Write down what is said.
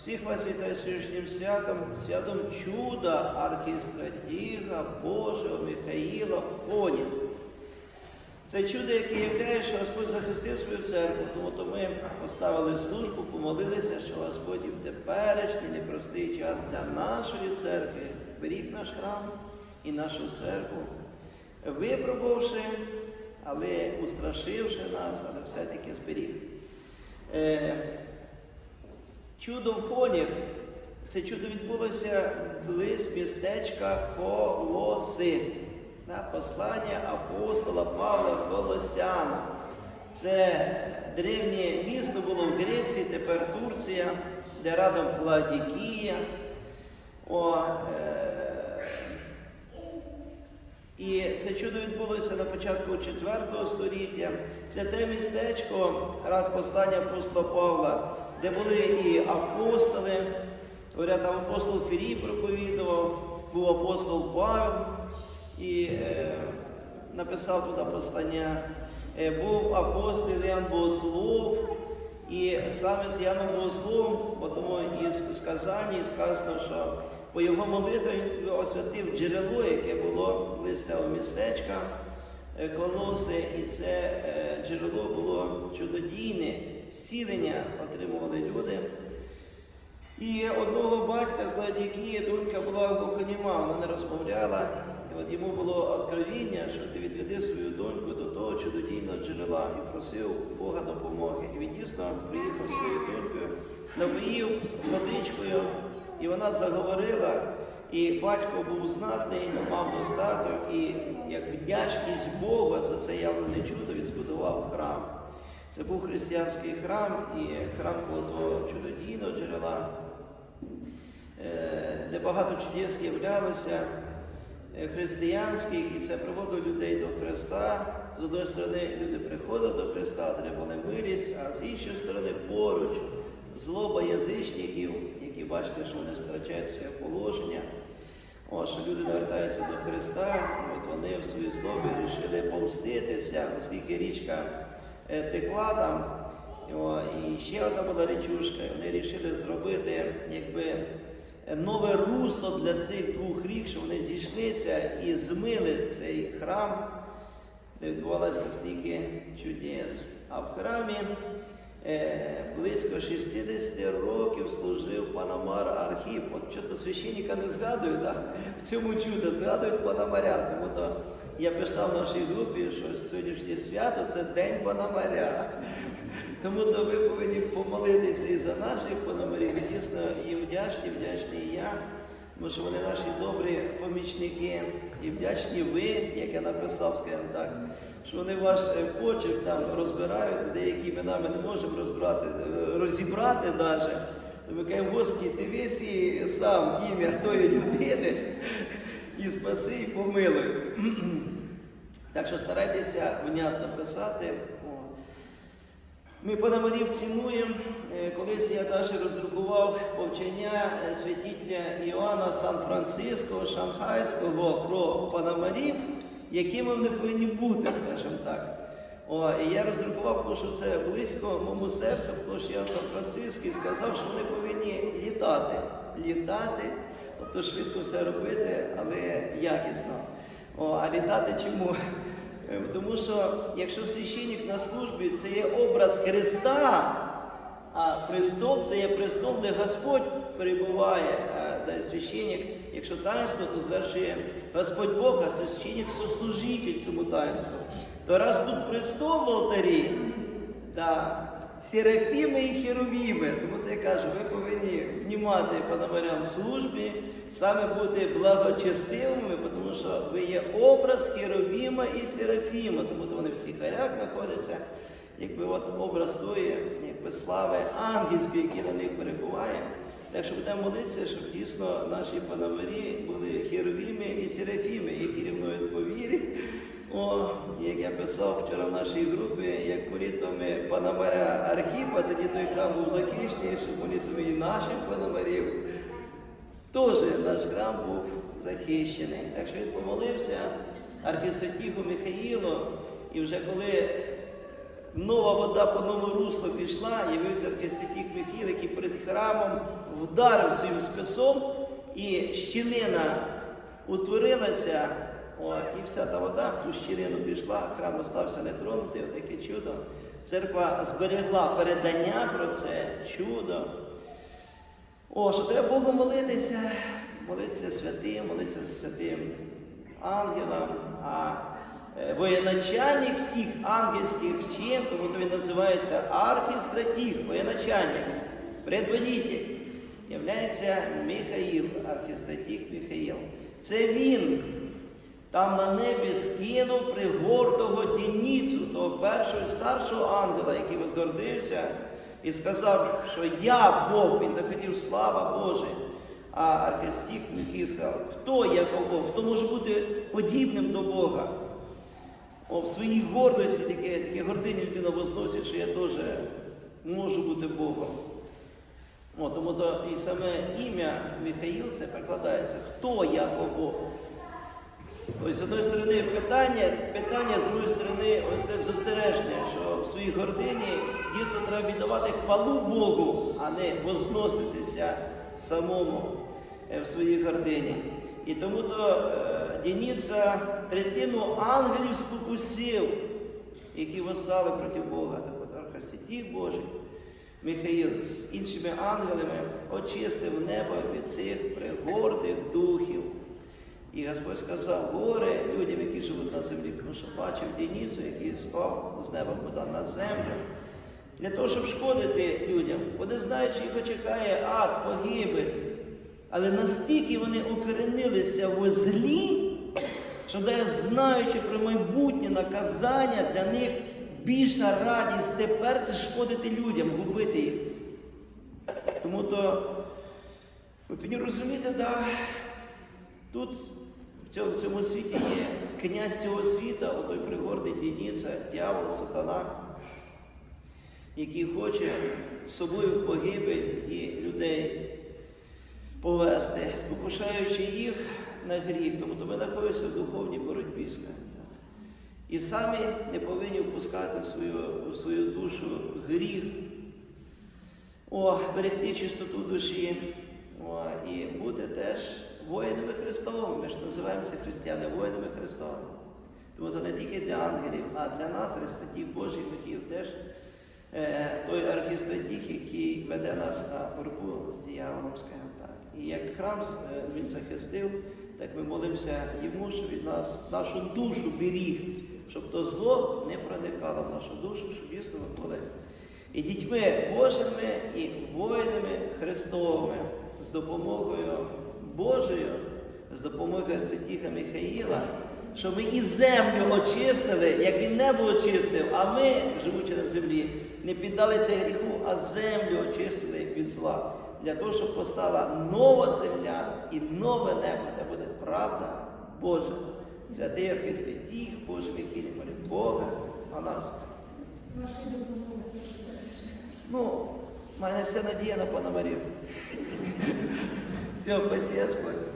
Всіх вас вітаю сьогоднішнім святом, святом чуда архістратіга Божого Михаїла в коні. Це чудо, яке являє, що Господь захистив свою церкву, тому то ми поставили службу, помолилися, що Господь в теперішній непростий час для нашої церкви беріг наш храм і нашу церкву, випробувавши, але устрашивши нас, але все-таки зберіг. Чудо в конях. Це чудо відбулося близь містечка Колоси. На послання апостола Павла Колосяна. Це древнє місто було в Греції, тепер Турція, де радом Ладікія. О, е, і це чудо відбулося на початку 4 століття. Це те містечко, раз послання апостола Павла, де були і апостоли. Говорять, там апостол Філій проповідував, був апостол Павел і е, написав туди послання. Е, був апостол Ян Богослов, і саме з Яном Богословом, в одному із сказань сказано, що по його молитві він освятив джерело, яке було близько містечка е, Колоси, і це е, джерело було чудодійне, зцілення отримували люди. І одного батька з Ладікії донька була глухоніма, вона не розмовляла. І от йому було откровіння, що ти відведи свою доньку до того чудодійного джерела і просив Бога допомоги. І він дійсно приїхав своєю донькою, напоїв водичкою, і вона заговорила. І батько був знатний, мав достаток, і як вдячність Богу за це явлене чудо він збудував храм. Це був християнський храм і храм того чудодійного джерела, е, де багато чудес з'являлося е, християнських, і це приводило людей до Христа. З однієї сторони, люди приходили до Христа, отримали милість, а з іншої сторони, поруч злоба язичників, які бачите, що вони втрачають своє положення. О, що люди навертаються до Христа, от вони в своїй злобі вирішили помститися, оскільки річка текла там. І ще одна була річушка, вони вирішили зробити якби, е, нове русло для цих двох рік, що вони зійшлися і змили цей храм, де відбувалося стільки чудес. А в храмі е, близько 60 років служив Панамар Архіп. От що то священника не згадують, да? в цьому чудо згадують Панамаря. Тому то я писав в нашій групі, що сьогоднішнє свято це День Панамаря. Тому то ви повинні помолитися і за наших пономарів. Дійсно, їм вдячні, вдячний і я, тому що вони наші добрі помічники. І вдячні ви, як я написав, скажімо так, що вони ваш е, почерк там розбирають, деякі імена ми не можемо розбирати, е, розібрати навіть. То ми кажемо, Господи, ти висі сам ім'я тої людини і спаси, і помилуй. Так що старайтеся внятно писати. Ми пономарів цінуємо. Е, Колись я навіть роздрукував повчення е, святителя Іоанна Сан-Франциско, Шанхайського про пономарів, якими вони повинні бути, скажімо так. О, і я роздрукував, тому що це близько моєму серцю, тому що я Сан-Франциский сказав, що вони повинні літати. Літати, тобто швидко все робити, але якісно. О, а літати чому? Е, Тому що якщо священник на службі це є образ Христа, а престол це є престол, де Господь перебуває, а де священник, якщо таїнство, то звершує Господь Бог, а священник сослужитель цьому таїнству. То раз тут престол в алтарі, да, Серафіми і херовіми, тому то я кажу, ви повинні внімати пономарям в службі, саме бути благочестивими, тому що ви є образ херовіма і серафіма, тому то вони в сіхарях знаходяться, якби от образ тої, якби слави ангельської, які на них перебуває. Так що будемо молитися, щоб дійсно наші пономарі були херовіми і серафіми, які рівнують по вірі. О, як я писав вчора в нашій групі, як молитвами Пономаря Архіпа, тоді той храм був захищений, що молитвами і наших пономарів. Теж наш храм був захищений. Так що він помолився архістратігу Михаїлу, і вже коли нова вода по новому руслу пішла, явився архістетік Михаїл, який перед храмом вдарив своїм списом, і щілина утворилася, о, і вся та вода в ту щілину пішла, храм остався нетронутий, отаке чудо. Церква зберегла передання про це чудо. О, що треба Богу молитися, молитися святим, молитися святим ангелам, а е, воєначальник всіх ангельських чин, тому то він називається архістратіг, воєначальник, предводитель, являється Михаїл, архістратіг Михаїл. Це він там на небі скинув пригордого дініцу, того першого старшого ангела, який возгордився і сказав, що я Бог, він захотів слава Божа. А архістік Михій сказав, хто є Бог, хто може бути подібним до Бога. О, в своїй гордості таке, таке гордині людина возносить, що я теж можу бути Богом. О, тому то і саме ім'я Михаїл це перекладається, хто я Бог. Тобто, з однієї сторони, питання, питання, з другої сторони, ось те застереження, що в своїй гордині дійсно треба віддавати хвалу Богу, а не возноситися самому е, в своїй гордині. І тому то е, Дініца третину ангелів спокусив, які восстали проти Бога. Так от Архасітів Божий, Михаїл з іншими ангелами очистив небо від цих пригордих духів. І Господь сказав, горе людям, які живуть на землі, тому що бачив Дініцу, який спав з неба вода на землю. Для того, щоб шкодити людям, вони знають, що їх чекає ад, погибель. Але настільки вони укоренилися в злі, що навіть знаючи про майбутнє наказання, для них більша радість тепер це шкодити людям, губити їх. Тому то ви повинні розуміти, да, тут цьому, в цьому світі є князь цього світа, отой пригордий Дініця, дьявол, сатана, який хоче собою в погибель і людей повести, спокушаючи їх на гріх, тому то ми знаходимося в духовній боротьбі з ним. І самі не повинні впускати в свою, в свою душу гріх, о, берегти чистоту душі. О, і бути теж воїнами Христовими. Ми ж називаємося християни воїнами Христовими. Тому то не тільки для ангелів, а для нас, архістратів Божий Михаїл теж е, той архістратіг, який веде нас на боротьбу з дияволом, скажімо так. І як храм е, він захистив, так ми молимося йому, щоб від нас нашу душу беріг, щоб то зло не проникало в нашу душу, щоб дійсно ми були і дітьми Божими, і воїнами Христовими з допомогою Божою, з допомогою Арстатіха Михаїла, щоб ми і землю очистили, як він небо очистив, а ми, живучи на землі, не піддалися гріху, а землю очистили від зла. Для того, щоб постала нова земля і нове небо, де буде правда Божа. Святий Архистетіх, Боже Михайлі, молю Бога, а нас. Ну, в мене вся надія на пана. Все, спасибо.